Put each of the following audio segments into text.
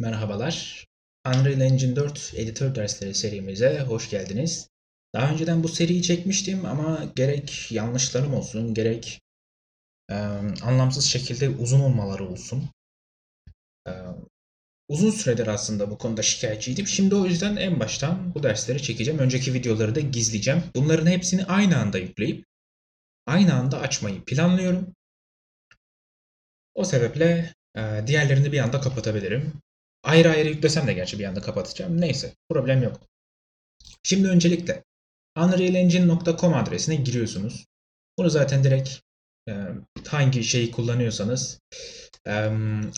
Merhabalar. Unreal Engine 4 editör dersleri serimize hoş geldiniz. Daha önceden bu seriyi çekmiştim ama gerek yanlışlarım olsun, gerek e, anlamsız şekilde uzun olmaları olsun. E, uzun süredir aslında bu konuda şikayetçiydim. Şimdi o yüzden en baştan bu dersleri çekeceğim. Önceki videoları da gizleyeceğim. Bunların hepsini aynı anda yükleyip aynı anda açmayı planlıyorum. O sebeple diğerlerini bir anda kapatabilirim. Ayrı ayrı yüklesem de gerçi bir anda kapatacağım. Neyse problem yok. Şimdi öncelikle unrealengine.com adresine giriyorsunuz. Bunu zaten direkt e, hangi şeyi kullanıyorsanız e,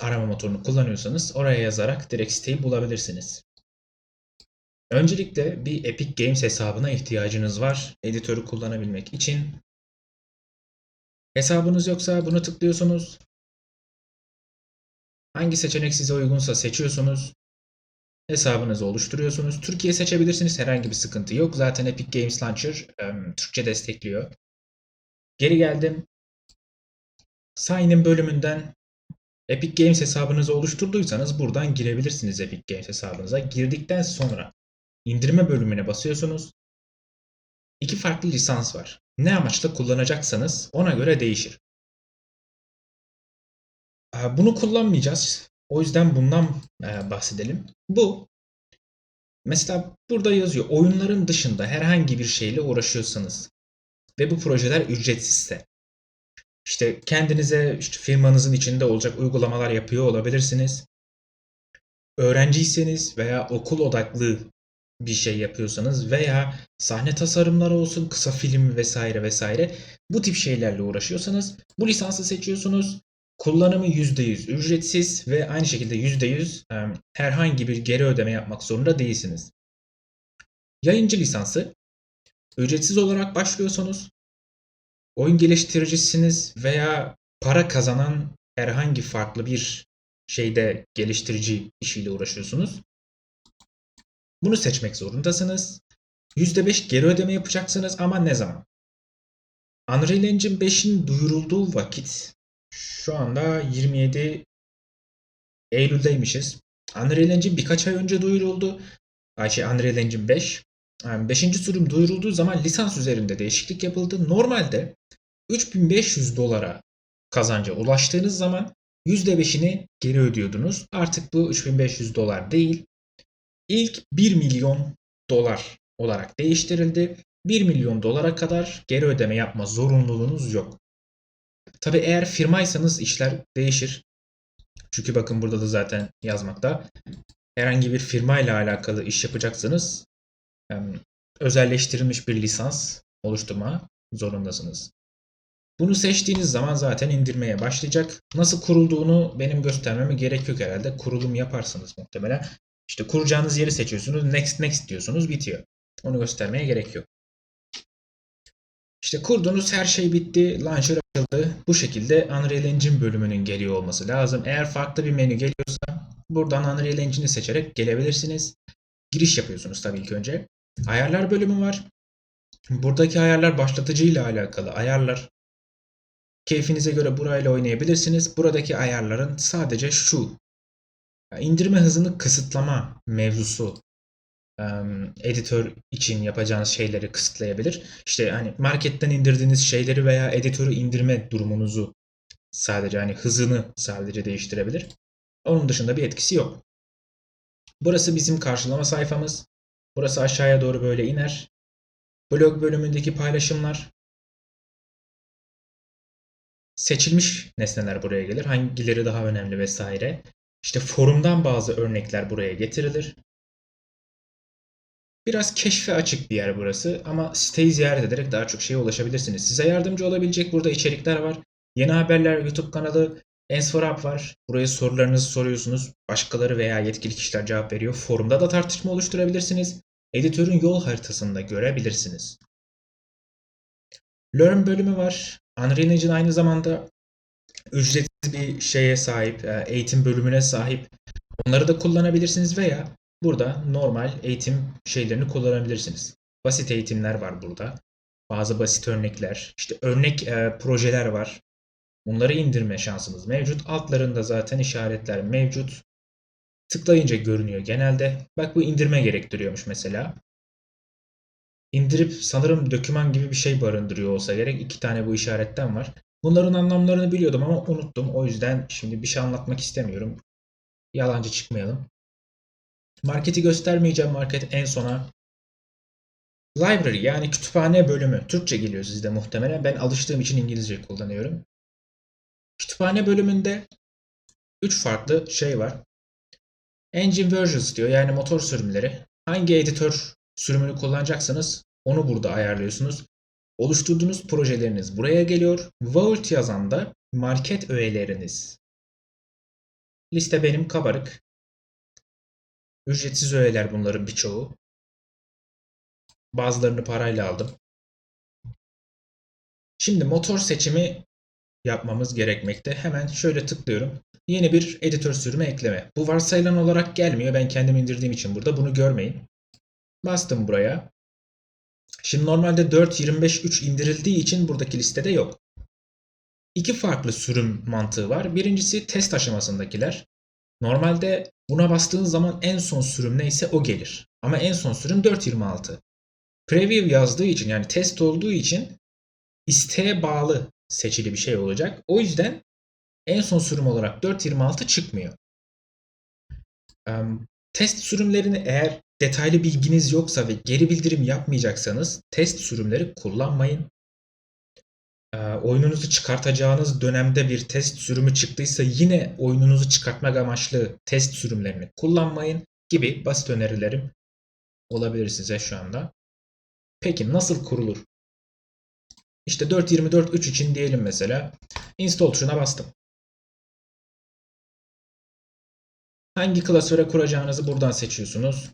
arama motorunu kullanıyorsanız oraya yazarak direkt siteyi bulabilirsiniz. Öncelikle bir Epic Games hesabına ihtiyacınız var editörü kullanabilmek için. Hesabınız yoksa bunu tıklıyorsunuz. Hangi seçenek size uygunsa seçiyorsunuz. Hesabınızı oluşturuyorsunuz. Türkiye seçebilirsiniz. Herhangi bir sıkıntı yok. Zaten Epic Games Launcher um, Türkçe destekliyor. Geri geldim. Sign in bölümünden Epic Games hesabınızı oluşturduysanız buradan girebilirsiniz Epic Games hesabınıza. Girdikten sonra indirme bölümüne basıyorsunuz. İki farklı lisans var. Ne amaçla kullanacaksanız ona göre değişir. Bunu kullanmayacağız. O yüzden bundan bahsedelim. Bu mesela burada yazıyor oyunların dışında herhangi bir şeyle uğraşıyorsanız ve bu projeler ücretsizse işte kendinize işte firmanızın içinde olacak uygulamalar yapıyor olabilirsiniz. Öğrenciyseniz veya okul odaklı bir şey yapıyorsanız veya sahne tasarımları olsun, kısa film vesaire vesaire bu tip şeylerle uğraşıyorsanız bu lisansı seçiyorsunuz. Kullanımı %100 ücretsiz ve aynı şekilde %100 herhangi bir geri ödeme yapmak zorunda değilsiniz. Yayıncı lisansı ücretsiz olarak başlıyorsunuz. Oyun geliştiricisiniz veya para kazanan herhangi farklı bir şeyde geliştirici işiyle uğraşıyorsunuz. Bunu seçmek zorundasınız. %5 geri ödeme yapacaksınız ama ne zaman? Unreal Engine 5'in duyurulduğu vakit şu anda 27 Eylül'deymişiz. Unreal Engine birkaç ay önce duyuruldu. Ayşe Unreal Engine 5. Yani 5. sürüm duyurulduğu zaman lisans üzerinde değişiklik yapıldı. Normalde 3500 dolara kazanca ulaştığınız zaman %5'ini geri ödüyordunuz. Artık bu 3500 dolar değil. İlk 1 milyon dolar olarak değiştirildi. 1 milyon dolara kadar geri ödeme yapma zorunluluğunuz yok. Tabi eğer firmaysanız işler değişir. Çünkü bakın burada da zaten yazmakta. Herhangi bir firma ile alakalı iş yapacaksanız özelleştirilmiş bir lisans oluşturma zorundasınız. Bunu seçtiğiniz zaman zaten indirmeye başlayacak. Nasıl kurulduğunu benim göstermeme gerek yok herhalde. Kurulum yaparsınız muhtemelen. İşte kuracağınız yeri seçiyorsunuz. Next next diyorsunuz bitiyor. Onu göstermeye gerek yok. İşte kurduğunuz her şey bitti. Launcher açıldı. Bu şekilde Unreal Engine bölümünün geliyor olması lazım. Eğer farklı bir menü geliyorsa buradan Unreal Engine'i seçerek gelebilirsiniz. Giriş yapıyorsunuz tabii ilk önce. Ayarlar bölümü var. Buradaki ayarlar başlatıcı ile alakalı ayarlar. Keyfinize göre burayla oynayabilirsiniz. Buradaki ayarların sadece şu indirme hızını kısıtlama mevzusu editör için yapacağınız şeyleri kısıtlayabilir. İşte hani marketten indirdiğiniz şeyleri veya editörü indirme durumunuzu sadece hani hızını sadece değiştirebilir. Onun dışında bir etkisi yok. Burası bizim karşılama sayfamız. Burası aşağıya doğru böyle iner. Blog bölümündeki paylaşımlar. Seçilmiş nesneler buraya gelir. Hangileri daha önemli vesaire. İşte forumdan bazı örnekler buraya getirilir. Biraz keşfe açık bir yer burası ama siteyi ziyaret ederek daha çok şeye ulaşabilirsiniz. Size yardımcı olabilecek burada içerikler var. Yeni haberler YouTube kanalı, Answer Up var. Buraya sorularınızı soruyorsunuz. Başkaları veya yetkili kişiler cevap veriyor. Forumda da tartışma oluşturabilirsiniz. Editörün yol haritasında görebilirsiniz. Learn bölümü var. Unreal Engine aynı zamanda ücretsiz bir şeye sahip, e, eğitim bölümüne sahip. Onları da kullanabilirsiniz veya burada normal eğitim şeylerini kullanabilirsiniz. Basit eğitimler var burada. Bazı basit örnekler, işte örnek e, projeler var. Bunları indirme şansınız mevcut. Altlarında zaten işaretler mevcut. tıklayınca görünüyor genelde. Bak bu indirme gerektiriyormuş mesela. İndirip sanırım döküman gibi bir şey barındırıyor olsa gerek. İki tane bu işaretten var. Bunların anlamlarını biliyordum ama unuttum. O yüzden şimdi bir şey anlatmak istemiyorum. Yalancı çıkmayalım. Marketi göstermeyeceğim. Market en sona. Library yani kütüphane bölümü. Türkçe geliyor sizde muhtemelen. Ben alıştığım için İngilizce kullanıyorum. Kütüphane bölümünde 3 farklı şey var. Engine versions diyor yani motor sürümleri. Hangi editör sürümünü kullanacaksanız onu burada ayarlıyorsunuz. Oluşturduğunuz projeleriniz buraya geliyor. Vault yazan da market öğeleriniz. Liste benim kabarık. Ücretsiz öğeler bunların birçoğu. Bazılarını parayla aldım. Şimdi motor seçimi yapmamız gerekmekte. Hemen şöyle tıklıyorum. Yeni bir editör sürümü ekleme. Bu varsayılan olarak gelmiyor. Ben kendim indirdiğim için burada bunu görmeyin. Bastım buraya. Şimdi normalde 4.25.3 indirildiği için buradaki listede yok. İki farklı sürüm mantığı var. Birincisi test aşamasındakiler. Normalde buna bastığın zaman en son sürüm neyse o gelir. Ama en son sürüm 4.26. Preview yazdığı için yani test olduğu için isteğe bağlı seçili bir şey olacak. O yüzden en son sürüm olarak 4.26 çıkmıyor. Test sürümlerini eğer detaylı bilginiz yoksa ve geri bildirim yapmayacaksanız test sürümleri kullanmayın. Oyununuzu çıkartacağınız dönemde bir test sürümü çıktıysa yine oyununuzu çıkartmak amaçlı test sürümlerini kullanmayın gibi basit önerilerim olabilir size şu anda. Peki nasıl kurulur? İşte 4.24.3 için diyelim mesela install tuşuna bastım. Hangi klasöre kuracağınızı buradan seçiyorsunuz.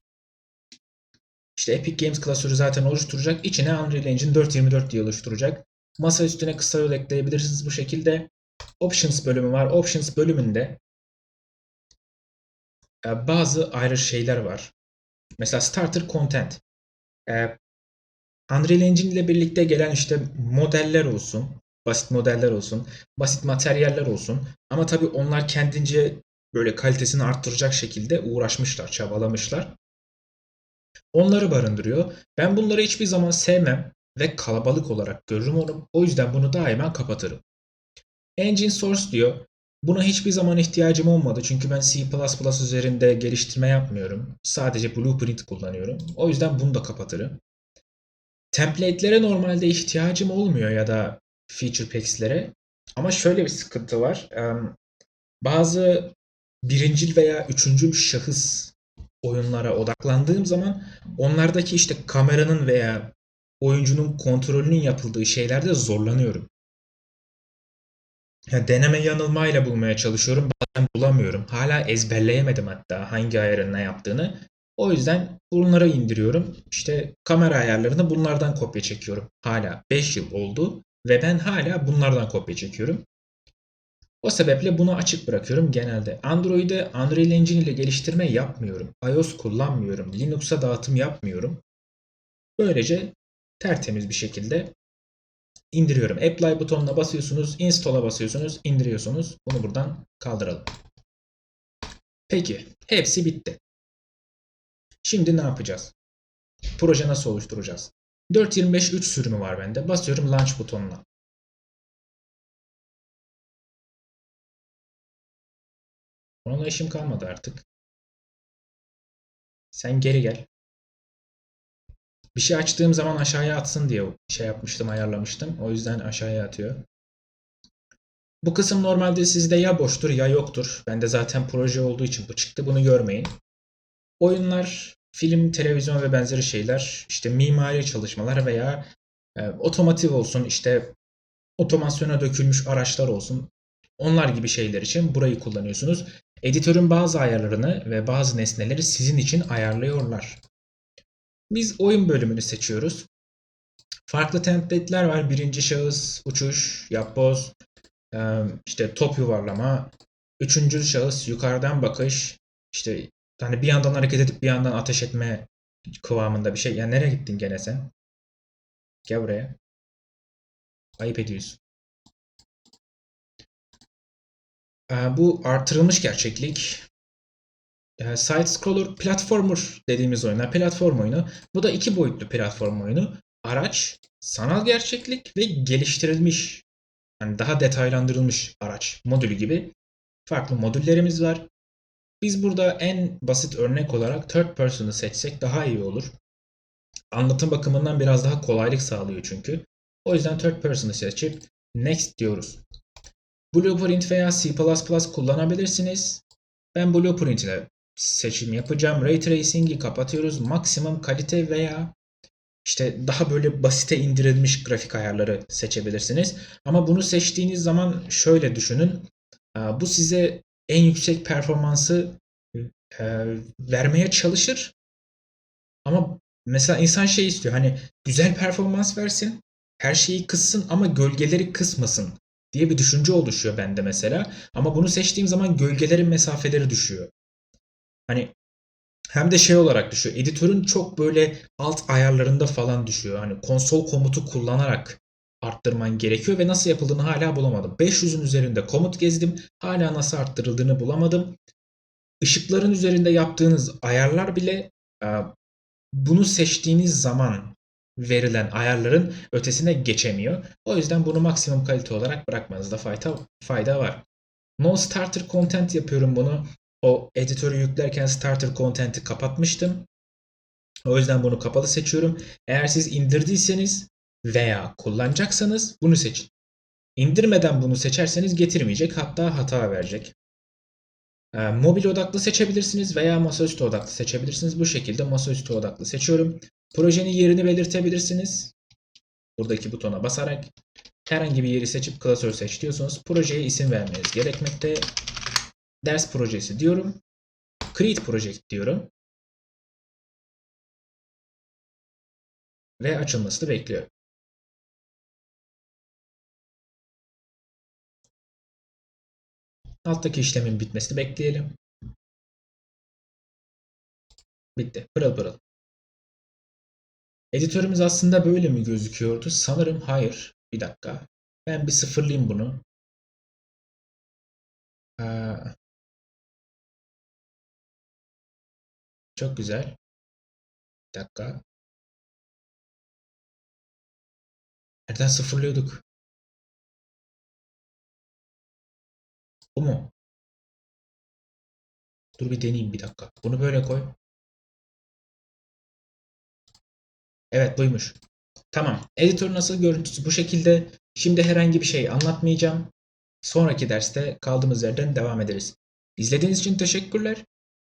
İşte Epic Games klasörü zaten oluşturacak. İçine Unreal Engine 4.24 diye oluşturacak. Masa üstüne kısa yol ekleyebilirsiniz bu şekilde. Options bölümü var. Options bölümünde e, bazı ayrı şeyler var. Mesela Starter Content. E, Unreal Engine ile birlikte gelen işte modeller olsun, basit modeller olsun, basit materyaller olsun. Ama tabii onlar kendince böyle kalitesini arttıracak şekilde uğraşmışlar, çabalamışlar. Onları barındırıyor. Ben bunları hiçbir zaman sevmem ve kalabalık olarak görürüm onu. O yüzden bunu daima kapatırım. Engine Source diyor. Buna hiçbir zaman ihtiyacım olmadı çünkü ben C++ üzerinde geliştirme yapmıyorum. Sadece Blueprint kullanıyorum. O yüzden bunu da kapatırım. Template'lere normalde ihtiyacım olmuyor ya da feature packs'lere. Ama şöyle bir sıkıntı var. Bazı birincil veya üçüncül şahıs oyunlara odaklandığım zaman onlardaki işte kameranın veya oyuncunun kontrolünün yapıldığı şeylerde zorlanıyorum. Yani deneme yanılmayla bulmaya çalışıyorum. Bazen bulamıyorum. Hala ezberleyemedim hatta hangi ayarın ne yaptığını. O yüzden bunları indiriyorum. İşte kamera ayarlarını bunlardan kopya çekiyorum. Hala 5 yıl oldu ve ben hala bunlardan kopya çekiyorum. O sebeple bunu açık bırakıyorum genelde. Android'e Unreal Engine ile geliştirme yapmıyorum. iOS kullanmıyorum. Linux'a dağıtım yapmıyorum. Böylece tertemiz bir şekilde indiriyorum. Apply butonuna basıyorsunuz, install'a basıyorsunuz, indiriyorsunuz. Bunu buradan kaldıralım. Peki, hepsi bitti. Şimdi ne yapacağız? Proje nasıl oluşturacağız? 4.25.3 sürümü var bende. Basıyorum Launch butonuna. Onunla işim kalmadı artık. Sen geri gel. Bir şey açtığım zaman aşağıya atsın diye şey yapmıştım, ayarlamıştım. O yüzden aşağıya atıyor. Bu kısım normalde sizde ya boştur ya yoktur. Bende zaten proje olduğu için bu çıktı. Bunu görmeyin. Oyunlar, film, televizyon ve benzeri şeyler, işte mimari çalışmalar veya e, otomotiv olsun, işte otomasyona dökülmüş araçlar olsun. Onlar gibi şeyler için burayı kullanıyorsunuz. Editörün bazı ayarlarını ve bazı nesneleri sizin için ayarlıyorlar. Biz oyun bölümünü seçiyoruz. Farklı template'ler var. Birinci şahıs, uçuş, yapboz, işte top yuvarlama. Üçüncü şahıs, yukarıdan bakış. İşte hani bir yandan hareket edip bir yandan ateş etme kıvamında bir şey. Ya nereye gittin gene sen? Gel buraya. Ayıp ediyorsun. Bu artırılmış gerçeklik. E, side scroller platformer dediğimiz oyunlar. Platform oyunu. Bu da iki boyutlu platform oyunu. Araç, sanal gerçeklik ve geliştirilmiş yani daha detaylandırılmış araç modülü gibi farklı modüllerimiz var. Biz burada en basit örnek olarak third person'ı seçsek daha iyi olur. Anlatım bakımından biraz daha kolaylık sağlıyor çünkü. O yüzden third person'ı seçip next diyoruz. Blueprint veya C++ kullanabilirsiniz. Ben Blueprint ile seçim yapacağım. Ray Tracing'i kapatıyoruz. Maksimum kalite veya işte daha böyle basite indirilmiş grafik ayarları seçebilirsiniz. Ama bunu seçtiğiniz zaman şöyle düşünün. Bu size en yüksek performansı vermeye çalışır. Ama mesela insan şey istiyor. Hani güzel performans versin. Her şeyi kıssın ama gölgeleri kısmasın diye bir düşünce oluşuyor bende mesela. Ama bunu seçtiğim zaman gölgelerin mesafeleri düşüyor. Hani hem de şey olarak düşüyor. Editörün çok böyle alt ayarlarında falan düşüyor. Hani konsol komutu kullanarak arttırman gerekiyor ve nasıl yapıldığını hala bulamadım. 500'ün üzerinde komut gezdim. Hala nasıl arttırıldığını bulamadım. Işıkların üzerinde yaptığınız ayarlar bile e, bunu seçtiğiniz zaman verilen ayarların ötesine geçemiyor. O yüzden bunu maksimum kalite olarak bırakmanızda fayda, fayda var. No starter content yapıyorum bunu. O editörü yüklerken starter content'i kapatmıştım. O yüzden bunu kapalı seçiyorum. Eğer siz indirdiyseniz veya kullanacaksanız bunu seçin. İndirmeden bunu seçerseniz getirmeyecek hatta hata verecek. E, mobil odaklı seçebilirsiniz veya masaüstü odaklı seçebilirsiniz. Bu şekilde masaüstü odaklı seçiyorum. Projenin yerini belirtebilirsiniz. Buradaki butona basarak herhangi bir yeri seçip klasör seç diyorsanız projeye isim vermeniz gerekmekte. Ders projesi diyorum. Create project diyorum. Ve açılmasını bekliyorum. Alttaki işlemin bitmesini bekleyelim. Bitti. Pırıl pırıl. Editörümüz aslında böyle mi gözüküyordu? Sanırım hayır. Bir dakika. Ben bir sıfırlayayım bunu. Ee, çok güzel. Bir dakika. Nereden sıfırlıyorduk? Bu mu? Dur bir deneyeyim bir dakika. Bunu böyle koy. Evet buymuş. Tamam. Editör nasıl görüntüsü bu şekilde. Şimdi herhangi bir şey anlatmayacağım. Sonraki derste kaldığımız yerden devam ederiz. İzlediğiniz için teşekkürler.